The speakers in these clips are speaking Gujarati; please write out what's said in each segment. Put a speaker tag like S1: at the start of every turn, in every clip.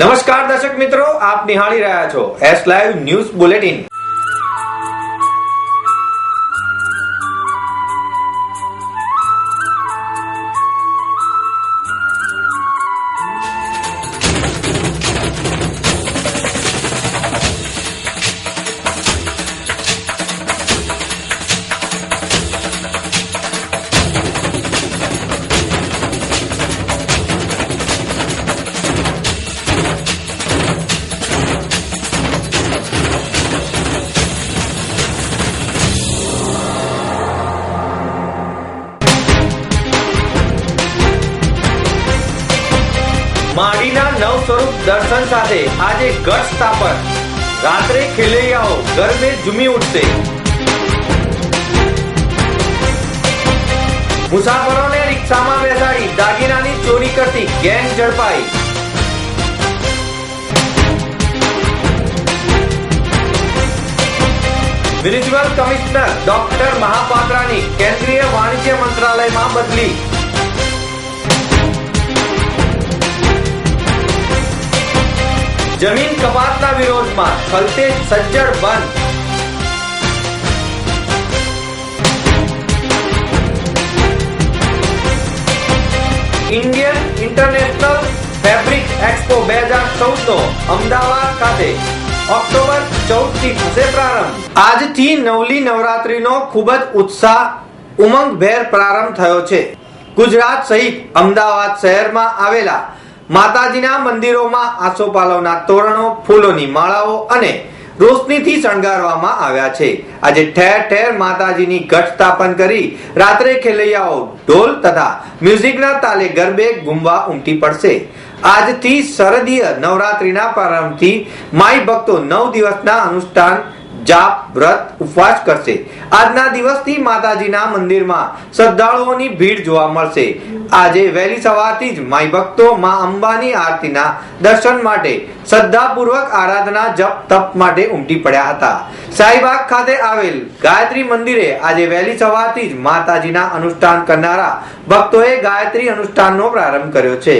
S1: નમસ્કાર દર્શક મિત્રો આપ નિહાળી રહ્યા છો એસ લાઈવ ન્યૂઝ બુલેટિન દર્શન સાથે આજે ઘટ સ્થાપન. રાત્રે ખેલૈયાઓ ગરબે ઝૂમી ઉઠશે. મુસાફરોને રિક્ષામાં બેસાડી દાગીનાની ચોરી કરતી ગેંગ ઝડપાઈ. મ્યુનિસિપલ કમિશનર ડોક્ટર મહાપાત્રાની કેન્દ્રીય વાણિજ્ય મંત્રાલયમાં બદલી. જમીન કપાતના વિરોધમાં ખલતેજ સજ્જડ બંધ. ઇન્ડિયન ઇન્ટરનેશનલ ફેબ્રિક એક્સપો બે હજાર ચૌદ નો અમદાવાદ ખાતે ઓક્ટોબર ચૌદથી થશે પ્રારંભ. આજથી નવલી નવરાત્રીનો ખૂબ જ ઉત્સાહ, ઉમંગભેર પ્રારંભ થયો છે. ગુજરાત સહિત અમદાવાદ શહેરમાં આવેલા માતાજીના મંદિરોમાં આસોપાલવના તોરણો, ફૂલોની માળાઓ અને રોશનીથી શણગારવામાં આવ્યા છે. આજે ઠેર ઠેર માતાજીની ઘટ સ્થાપન કરી રાત્રે ખેલૈયાઓ ઢોલ તથા મ્યુઝિકના તાલે ગરબે ગુમવા ઉમટી પડશે. આજથી શરદીય નવરાત્રીના પ્રારંભથી માઈ ભક્તો નવ દિવસના અનુષ્ઠાન જાપ, વ્રત, ઉપવાસ કરશે. આજના દિવસથી માતાજીના મંદિરમાં શ્રદ્ધાળુઓની ભીડ જોવા મળશે. આજે વહેલી સવારથી જ માઈ ભક્તો માં અંબાની આરતીના દર્શન માટે શ્રદ્ધાપૂર્વક આરાધના, જપ, તપ માટે ઉમટી પડ્યા હતા. શાહીબાગ ખાતે આવેલ ગાયત્રી મંદિરે આજે વહેલી સવારથી જ માતાજીના અનુષ્ઠાન કરનારા ભક્તોએ ગાયત્રી અનુષ્ઠાનનો પ્રારંભ કર્યો છે.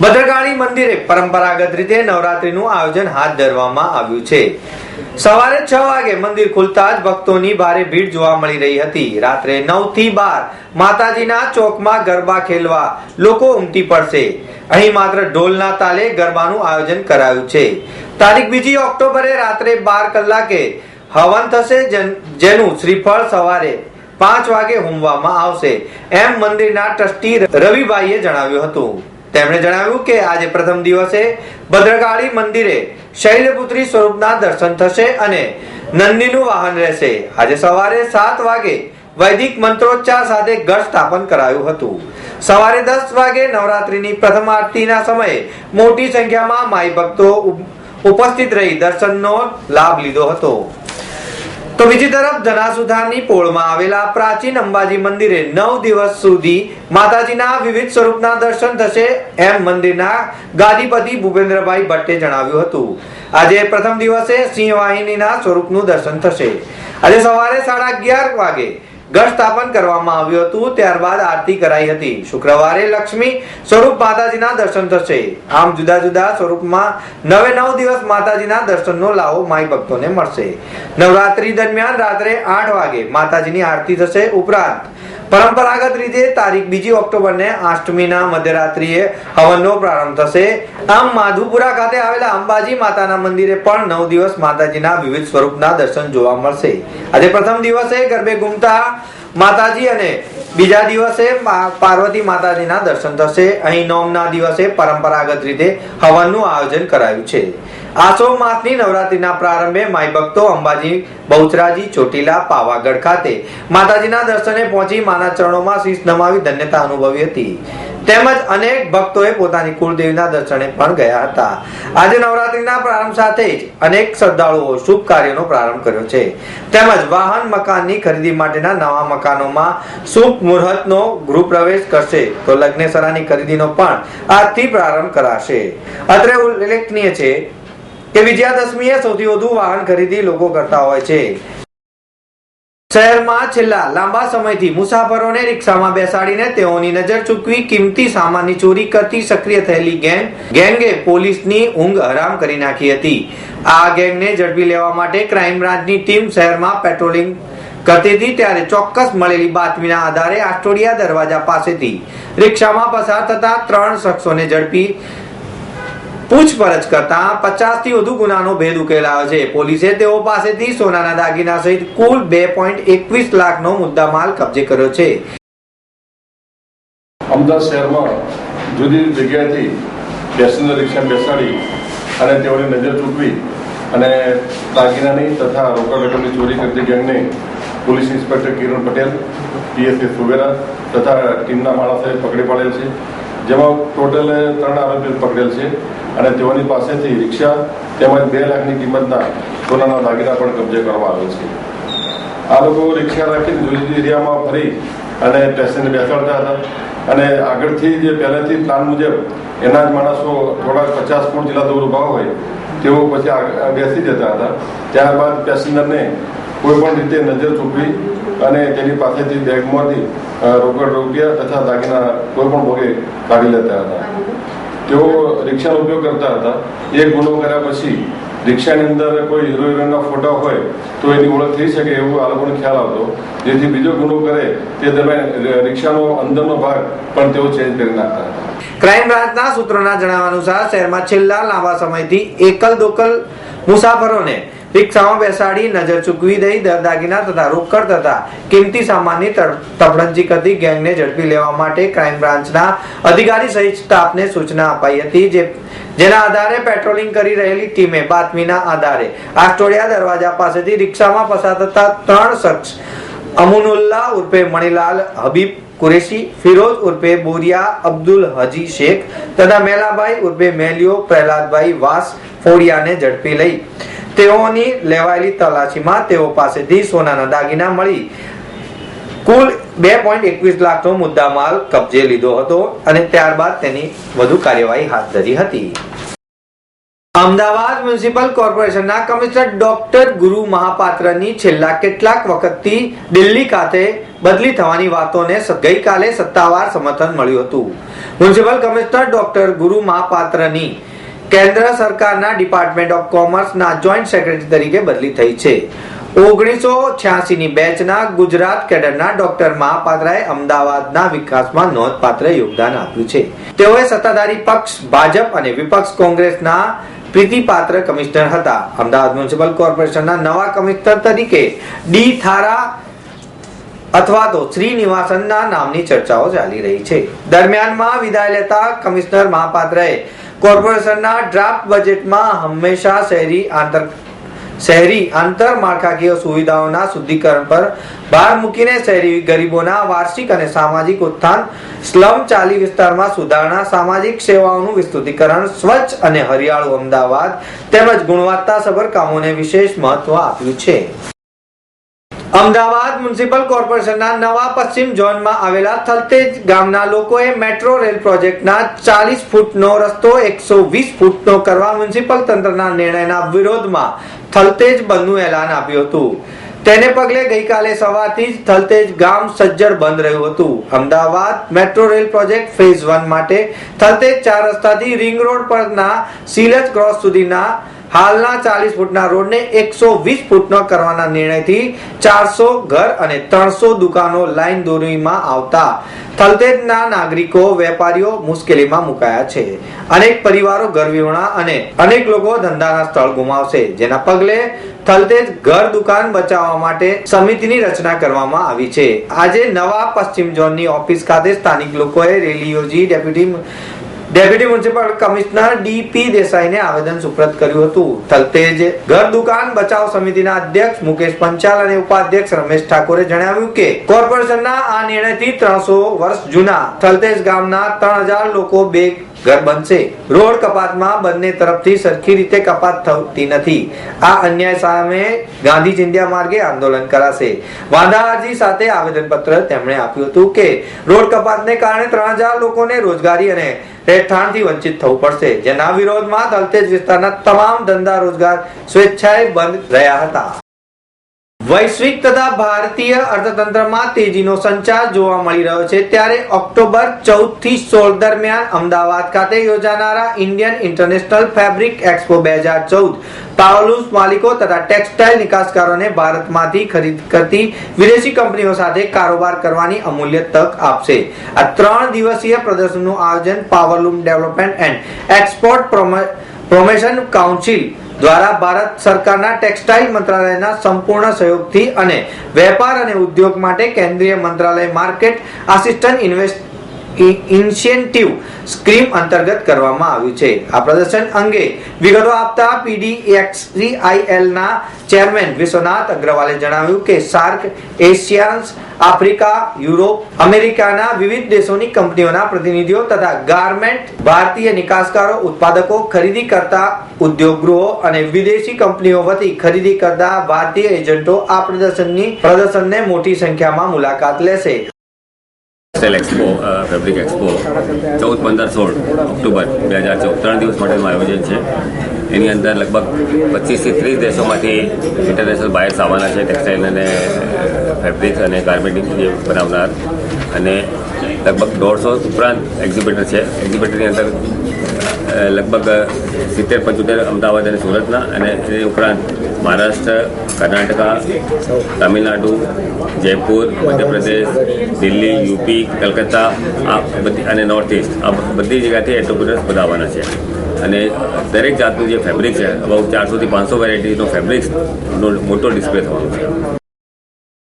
S1: ભદ્રકાળી મંદિરે પરંપરાગત રીતે નવરાત્રીનું આયોજન હાથ ધરવામાં આવ્યું છે. સવારે છ વાગે મંદિર ખુલતા જ ભક્તોની ભારે ભીડ જોવા મળી રહી હતી. રાત્રે નવથી બાર માતાજીના ચોકમાં ગરબા ખેલવા લોકો ઉમટી પડશે. અહીં માત્ર ઢોલના તાલે ગરબાનું આયોજન કરાયું છે. તારીખ બીજી ઓક્ટોબરે રાત્રે બાર કલાકે હવન થશે જેન- શ્રીફળ સવારે પાંચ વાગે હોમવામાં આવશે. એમ મંદિરના ટ્રસ્ટી રવિભાઈએ જણાવ્યું હતું. તેમણે જણાવ્યું કે આજે પ્રથમ દિવસે ભદ્રકાળી મંદિરે શૈલપુત્રી સ્વરૂપના દર્શન થશે અને નંદીનું વાહન રહેશે. આજે સવારે સાત વાગે વૈદિક મંત્રોચ્ચાર સાથે ઘર સ્થાપન કરાયું હતું. સવારે દસ વાગે નવરાત્રીની પ્રથમ આરતીના સમયે મોટી સંખ્યામાં માઈ ભક્તો ઉપ- ઉપસ્થિત રહી દર્શનનો લાભ લીધો હતો. તો બીજી તરફ ધનાસુધાની પોળમાં આવેલા પ્રાચીન અંબાજી મંદિરે નવ દિવસ સુધી માતાજીના વિવિધ સ્વરૂપના દર્શન થશે એમ મંદિરના ગાદીપતિ ભૂપેન્દ્રભાઈ ભટ્ટે જણાવ્યું હતું. આજે પ્રથમ દિવસે સિંહવાહિનીના સ્વરૂપનું દર્શન થશે. આજે સવારે સાડા અગિયાર વાગે સ્થાપન કરવામાં આવ્યું હતું, ત્યારબાદ આરતી કરાઈ હતી. શુક્રવારે લક્ષ્મી સ્વરૂપ માતાજીના દર્શન થશે. આમ જુદા જુદા સ્વરૂપમાં નવે નવ દિવસ માતાજીના દર્શનનો લાવો માઈ ભક્તોને મળશે. નવરાત્રી દરમિયાન રાત્રે આઠ વાગે માતાજીની આરતી થશે. ઉપરાંત પરંપરાગત રીતે તારીખ બીજી ઓક્ટોબરને અષ્ટમીના મધ્યરાત્રિએ હવનનો પ્રારંભ થશે. આમ માધુપુરા ખાતે આવેલા અંબાજી માતાના મંદિરે પણ નવ દિવસ માતાજીના વિવિધ સ્વરૂપના દર્શન જોવા મળશે. આજે પ્રથમ દિવસે ગરબે ઘૂમતા માતાજી અને બીજા દિવસે પાર્વતી માતાજીના દર્શન થશે. અહીં નોમના દિવસે પરંપરાગત રીતે હવનનું આયોજન કરાયું છે. આસો માસની નવરાત્રીના પ્રારંભે માઈ ભક્તો અંબાજી, બહુચરાજી, ચોટીલા, પાવાગઢ ખાતે માતાજીના દર્શને પહોંચી માના ચરણોમાં શીશ નમાવી ધન્યતા અનુભવી હતી. તેમજ અનેક ભક્તોએ પોતાની કુળદેવીના દર્શને પણ ગયા હતા. આજે નવરાત્રીના પ્રારંભ સાથે જ અનેક શ્રદ્ધાળુઓ શુભ કાર્યનો પ્રારંભ કર્યો છે. તેમજ વાહન મકાનની ખરીદી માટેના નવા મકાનોમાં શુભ મુહૂર્તનો ગૃહ પ્રવેશ કરશે તો લગ્નેસરાની ખરીદીનો પણ આજથી પ્રારંભ કરાશે. અત્રે ઉલ્લેખનીય છે કે વિજયાદશમીએ સૌથી વધુ વાહન ખરીદી લોકો કરતા હોય છે. શહેરમાં છેલ્લા લાંબા સમયથી મુસાફરોને રિક્ષામાં બેસાડીને તેઓની નજર ચૂકવી કિંમતી સામાનની ચોરી કરતી સક્રિય થયેલી ગેંગ, ગેંગે પોલીસની ઊંઘ હરામ કરી નાખી હતી. આ ગેંગને ઝડપી લેવા માટે ક્રાઇમ બ્રાન્ચની ટીમ શહેરમાં પેટ્રોલિંગ કરતી હતી, ત્યારે ચોક્કસ મળેલી બાતમીના આધારે આસ્ટોડિયા દરવાજા પાસેથી રિક્ષામાં પસાર થતા ત્રણ શખ્સોને ઝડપી પૂછપરછ કરતા પચાસથી વધુ ગુનાનો ભેદ ઉકેલાયો છે. પોલીસે તેઓ પાસેથી સોનાના દાગીના સહિત કુલ બે પોઈન્ટ એકવીસ લાખનો મુદ્દામાલ કબજે કર્યો છે.
S2: અમદાવાદ શહેરમાં જુદી જુદી જગ્યાએથી પેસેન્જર રિક્ષા બેસાડી અને તેઓની નજર ચૂકવી અને દાગીનાની તથા રોકડ રકમની ચોરી કરતી ગેંગને police inspector Kiran Patel PSI Suvera તથા ટીમના માણસોએ પકડી પાડેલ છે. જેમાં ટોટલ ત્રણ આરોપીઓ પકડેલ છે અને તેઓની પાસેથી રિક્ષા તેમજ બે લાખની કિંમતના સોનાના દાગીના પણ કબજે કરવામાં આવેલ છે. આ લોકો રિક્ષા રાખીને જુદી એરિયામાં ફરી અને પેસેન્જર બેસાડતા હતા અને આગળથી જે પહેલેથી પ્લાન મુજબ એના જ માણસો થોડાક પચાસ ફૂટ જેટલા દૂર ઊભા હોય તેઓ પછી બેસી જતા હતા. ત્યારબાદ પેસેન્જરને કોઈ પણ રીતે નજર ચૂકવી અને તેની પાસેથી બેગમાંથી રોકડ રૂપિયા તથા દાગીના કોઈ પણ ભોગે કાઢી લેતા હતા. તેઓ રિક્ષાનો ઉપયોગ કરતા હતા. એ ગુનો કર્યા પછી રિક્ષાની અંદર કોઈ હીરો હિરોઈનના ફોટા હોય તો એની ઓળખ થઈ શકે એવું આ લોકોને ખ્યાલ આવતો. જેથી બીજો ગુનો કરે તે દરમિયાન રિક્ષાનો અંદરનો ભાગ પણ તેઓ ચેન્જ કરી નાખતા હતા.
S1: ક્રાઇમ બ્રાન્ચના સૂત્રોના જણાવ્યા અનુસાર શહેરમાં છેલ્લા લાંબા સમયથી એકલ દોકલ મુસાફરોને રિક્ષામાં બેસાડી નજર ચૂકવી દઈ દરદાગીના તથા રોકડ તથા કિંમતી સામાનની તફડંજી કરતી ગેંગને ઝડપી લેવા માટે ક્રાઇમ બ્રાન્ચના અધિકારી સહિત સ્ટાફને સૂચના અપાઈ હતી જે જેના આધારે પેટ્રોલિંગ કરી રહેલી ટીમે બાતમીના આધારે આસ્ટોડિયા દરવાજા પાસેથી રિક્ષામાં પસાર થતા ત્રણ શખ્સ અમુનુલ્લાહ ઉર્ફે મણિલાલ હબીબ કુરેશી ફિરોઝ ઉર્ફે બોરિયા અબ્દુલ હજી શેખ તથા મેલાભાઈ ઉર્ફે મેલિયો પ્રહલાદભાઈ વાસ ફોડિયાને ઝડપી લઈ તેઓની લેવાયેલી તલાશીમાં તેઓ પાસેથી સોનાના દાગીના મળી। કુલ બે પોઈન્ટ એકવીસ લાખનો મુદ્દામાલ કબજે લીધો હતો અને ત્યારબાદ તેની વધુ કાર્યવાહી હાથ ધરી હતી। અમદાવાદ મ્યુનિસિપલ કોર્પોરેશનના કમિશનર ડોક્ટર ગુરુ મહાપાત્રની છેલ્લા કેટલાક વખતથી દિલ્હી ખાતે બદલી થવાની વાતોને ગઈકાલે સત્તાવાર સમર્થન મળ્યું હતું. મ્યુનિસિપલ કમિશનર ડોક્ટર ગુરુ મહાપાત્રની કેન્દ્ર સરકારના ડિપાર્ટમેન્ટ ઓફ કોમર્સના જોઈન્ટ સેક્રેટરી તરીકે બદલી થઈ છે. ઓગણીસો છ્યાસીની બેચના ગુજરાત કેડરના ડોક્ટર મહાપાત્રાએ અમદાવાદના વિકાસમાં નોંધપાત્ર યોગદાન આપ્યું છે. તેઓએ સત્તાધારી પક્ષ, ભાજપ અને વિપક્ષ કોંગ્રેસના પ્રીતિપાત્ર કમિશનર હતા. અમદાવાદ મ્યુનિસિપલ કોર્પોરેશનના નવા કમિશનર તરીકે ડી થારા અથવા તો શ્રીનિવાસનના નામની ચર્ચાઓ ચાલી રહી છે. દરમિયાનમાં વિદાય લેતા કમિશનર મહાપાત્રએ કોર્પોરેશનના ડ્રાફ્ટ બજેટમાં હંમેશા શહેરી આંતર શહેરી આંતરમાળખાકીય સુવિધાઓના શુદ્ધિકરણ પર ભાર મૂકીને શહેરી ગરીબોના વાર્ષિક અને સામાજિક ઉત્થાન સ્લમ ચાલી વિસ્તારમાં સુધારણા, સામાજિક સેવાઓનું વિસ્તૃતિકરણ, સ્વચ્છ અને હરિયાળું અમદાવાદ તેમજ ગુણવત્તાસભર કામોને વિશેષ મહત્વ આપ્યું છે. અમદાવાદ મ્યુનિસિપલ કોર્પોરેશનના નવા પશ્ચિમ ઝોનમાં આવેલા થલતેજ ગામના લોકોએ મેટ્રો રેલ પ્રોજેક્ટના ચાલીસ ફૂટનો રસ્તો, એકસો વીસ ફૂટનો કરવા મ્યુનિસિપલ તંત્રના નિર્ણયના વિરોધમાં થલતેજ બંધનું એલાન આપ્યું હતું. તેને પગલે ગઈકાલે સવારથી જ થલતેજ ગામ સજ્જડ બંધ રહ્યું હતું. Ahmedabad metro rail project phase one માટે થલતેજ ચાર રસ્તાથી રિંગ રોડ પરના સિલજ ક્રોસ સુધીના હાલના ચાલીસ ફૂટના રોડને એકસો વીસ ફૂટનો કરવાના નિર્ણયથી ચારસો ઘર અને ત્રણસો દુકાનો લાઈન દોરીમાં આવતા થલતેજના નાગરિકો, વેપારીઓ મુશ્કેલીમાં મુકાયા છે. અનેક પરિવારો ઘરવિહોણા અને અનેક લોકો ધંધાના સ્થળ ગુમાવશે, જેના પગલે થલતેજ ઘર દુકાન બચાવવા માટે સમિતિની રચના કરવામાં આવી છે. આજે નવા પશ્ચિમ ઝોનની ઓફિસ ખાતે સ્થાનિક લોકોએ રેલી યોજી, deputy deputy municipal commissioner DP દેસાઈને આવેદન સુપ્રત કર્યું હતું. થલતેજ ઘર દુકાન બચાવ સમિતિના અધ્યક્ષ મુકેશ પંચાલ અને ઉપાધ્યક્ષ રમેશ ઠાકોરે જણાવ્યું કે કોર્પોરેશનના આ નિર્ણયથી ત્રણસો વર્ષ જૂના થલતેજ ગામના ત્રણ હજાર લોકો બે ઘર બનશે. રોડ કપાતમાં બંને તરફથી સરખી રીતે કપાત થતી નથી. આ અન્યાય સામે ગાંધી ચિંધ્યા માર્ગે આંદોલન કરાશે. વાંધા અરજી સાથે આવેદનપત્ર તેમણે આપ્યું હતું કે રોડ કપાતને કારણે ત્રણ હજાર લોકોને રોજગારી અને રહેઠાણથી વંચિત થવું પડશે. જેના વિરોધમાં દલતેજ વિસ્તારના તમામ ધંધા રોજગાર સ્વેચ્છાએ બંધ રહ્યા હતા. વૈશ્વિક તથા ભારતીય અર્થતંત્રમાં તેજીનો સંચાર જોવા મળી રહ્યો છે. ત્યારે ઓક્ટોબર ચૌદથી સોળ દરમિયાન અમદાવાદ ખાતે યોજાનારા ઇન્ડિયન ઇન્ટરનેશનલ ફેબ્રિક એક્સપો બે હજાર ચૌદ પાવલુસ માલિકો તથા ટેક્સટાઇલ નિકાસકારોને ભારતમાંથી ખરીદ કરતી વિદેશી કંપનીઓ સાથે કારોબાર કરવાની અમૂલ્ય તક આપશે. આ ત્રણ દિવસીય પ્રદર્શનનું આયોજન powerloom development and export promotion council દ્વારા ભારત સરકારના ટેક્સટાઇલ મંત્રાલયના સંપૂર્ણ સહયોગથી અને વેપાર અને ઉદ્યોગ માટે કેન્દ્રીય મંત્રાલય market assistant invest incentive scheme અંતર્ગત કરવામાં આવ્યું છે. આ પ્રદર્શન અંગે વિગતો આપતા પીડીએક્સસીઆઈએલ ના ચેરમેન વિશ્વનાથ અગ્રવાલે જણાવ્યું કે સાર્ક એશિયાન્સ, આફ્રિકા, યુરોપ, અમેરિકાના વિવિધ દેશોની કંપનીઓના પ્રતિનિધિઓ તથા ગાર્મેન્ટ, ભારતીય નિકાસકારો, ઉત્પાદકો ખરીદી કરતા ઉદ્યોગ ગૃહો અને વિદેશી કંપનીઓ વતી ખરીદી કરતા ભારતીય એજન્ટો આ પ્રદર્શનની પ્રદર્શનને મોટી સંખ્યામાં મુલાકાત લેશે.
S3: ટેક્સટાઇલ એક્સપો ફેબ્રિક એક્સપો ચૌદ, પંદર, સોળ ઓક્ટોબર બે હજાર ચૌદ. ત્રણ દિવસ માટેનું આયોજન છે. એની અંદર લગભગ પચીસથી ત્રીસ દેશોમાંથી ઇન્ટરનેશનલ બાયર્સ આવવાના છે ટેક્સટાઇલ અને ફેબ્રિક અને ગાર્મેન્ટિંગ જે બનાવનાર. અને લગભગ દોઢસો ઉપરાંત એક્ઝિબિટર છે. એક્ઝિબિટરની અંદર લગભગ સિત્તેર, પંચોતેર અમદાવાદ અને સુરતના અને એ ઉપરાંત મહારાષ્ટ્ર, કર્ણાટકા, તમિલનાડુ, જયપુર, મધ્યપ્રદેશ, દિલ્હી, યુપી, કલકત્તા, આ બધી અને નોર્થ ઇસ્ટ આ બધી જગ્યાથી એન્ટરપ્રિનર્સ બધા છે. અને દરેક જાતનું જે ફેબ્રિક છે અબાઉટ ચારસોથી પાંચસો વેરાયટીનો ફેબ્રિક્સનો મોટો ડિસ્પ્લે થવાનો છે.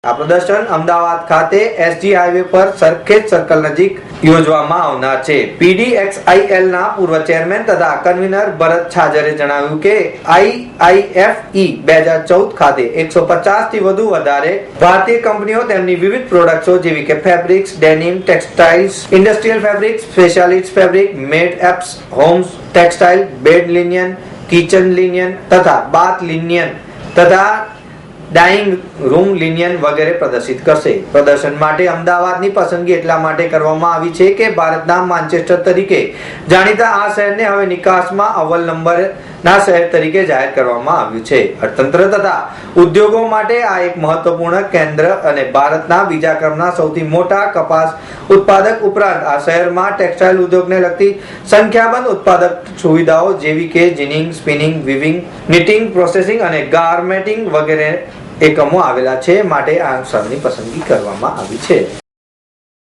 S1: આ પ્રદર્શન અમદાવાદ ખાતે એસજી હાઈવે પર સરખેજ સર્કલ નજીક યોજવામાં આવનાર છે. પીડીએક્સઆઈએલ ના પૂર્વ ચેરમેન તથા કન્વીનર ભરત છાજરે જણાવ્યું કે આઈઆઈએફઈ બે હજાર ચૌદ ખાતે એકસો પચાસથી વધુ વધારે ભારતીય કંપનીઓ તેમની વિવિધ પ્રોડક્ટ્સો જેવી કે fabrics denim textiles industrial fabrics specialist fabric made ups homes textile bed linen kitchen linen તથા બાથ લિનિયન તથા ડાઇંગ રૂમ લિનિયન વગેરે પ્રદર્શિત કરશે. પ્રદર્શન માટે અમદાવાદની પસંદગી એટલા માટે કરવામાં આવી છે કે ભારતના માન્ચેસ્ટર તરીકે. જાણીતા આ શહેરને હવે નિકાસમાં અવ્વલ નંબરના શહેર તરીકે જાહેર કરવામાં આવ્યું છે. અર્થતંત્ર તથા ઉદ્યોગો માટે આ એક મહત્વપૂર્ણ કેન્દ્ર અને ભારતના બીજા ક્રમના સૌથી મોટા કપાસ ઉત્પાદક ઉપરાંત આ શહેરમાં ટેક્સટાઇલ ઉદ્યોગને લગતી સંખ્યાબંધ ઉત્પાદક સુવિધાઓ જેવી કે ginning, spinning, weaving knitting processing અને ગાર્મેટિંગ વગેરે એકમો આવેલા છે. માટે આ સ્થળની પસંદગી કરવામાં આવી છે.